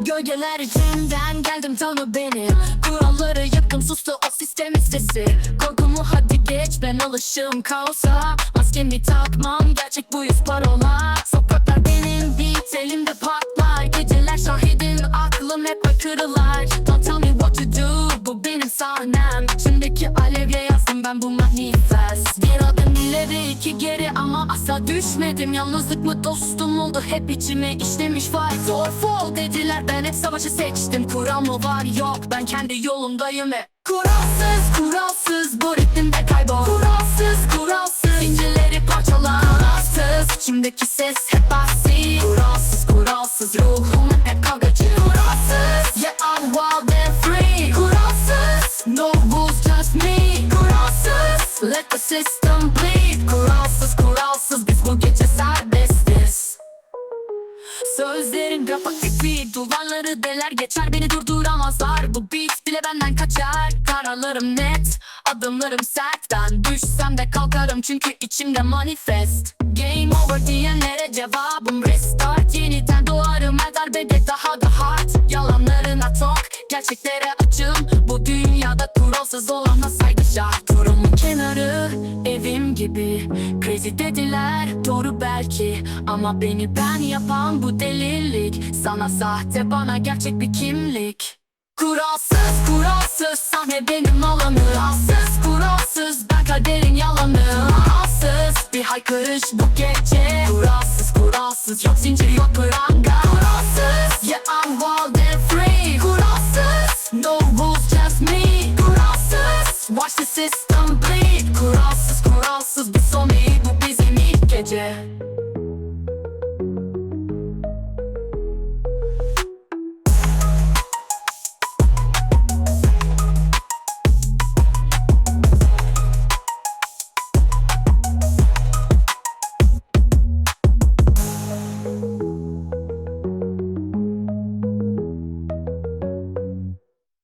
Gölgeler içinden geldim tanı beni. Kuralları yakın sustu o sistemin sesi Korkumu hadi geç ben alışığım kaosa. Maskemi takmam gerçek bu yüz parola. Sokaklar benim beat elimde patlar. Geceler şahidim aklım hep kırılar manifest Bir adım ileri iki geri ama asla düşmedim. Yalnızlık mı dostum oldu hep içime işlemiş fight or fall dediler ben hep savaşı seçtim. Kural mı var? Yok ben kendi yolumdayım hep Kuralsız kuralsız bu ritmde kaybol. Kuralsız kuralsız zincirleri parçala. Kuralsız içimdeki ses hep System bleed Kuralsız kuralsız. Biz bu gece serbestiz. Sözlerin rapatik bir duvarları deler. Geçer beni durduramazlar. Bu beat bile benden kaçar. Kararlarım net adımlarım sert. Ben düşsem de kalkarım çünkü içimde manifest. Game over diyenlere cevabım restart. Yeniden doğarım her darbede daha da hard. Yalanlarına tok gerçeklere açım Bu dünyada kuralsız olana saygı şart gibi Crazy dediler doğru belki Ama beni ben yapan bu delilik Sana sahte bana gerçek bir kimlik Kuralsız kuralsız sahne benim alanım Kuralsız kuralsız ben kaderin yalanı Kuralsız bir haykırış bu gece Kuralsız kuralsız yok zincir yok pranga Kuralsız yeah I'm wild and free Kuralsız no rules just me Kuralsız watch the system bleed Kuralsız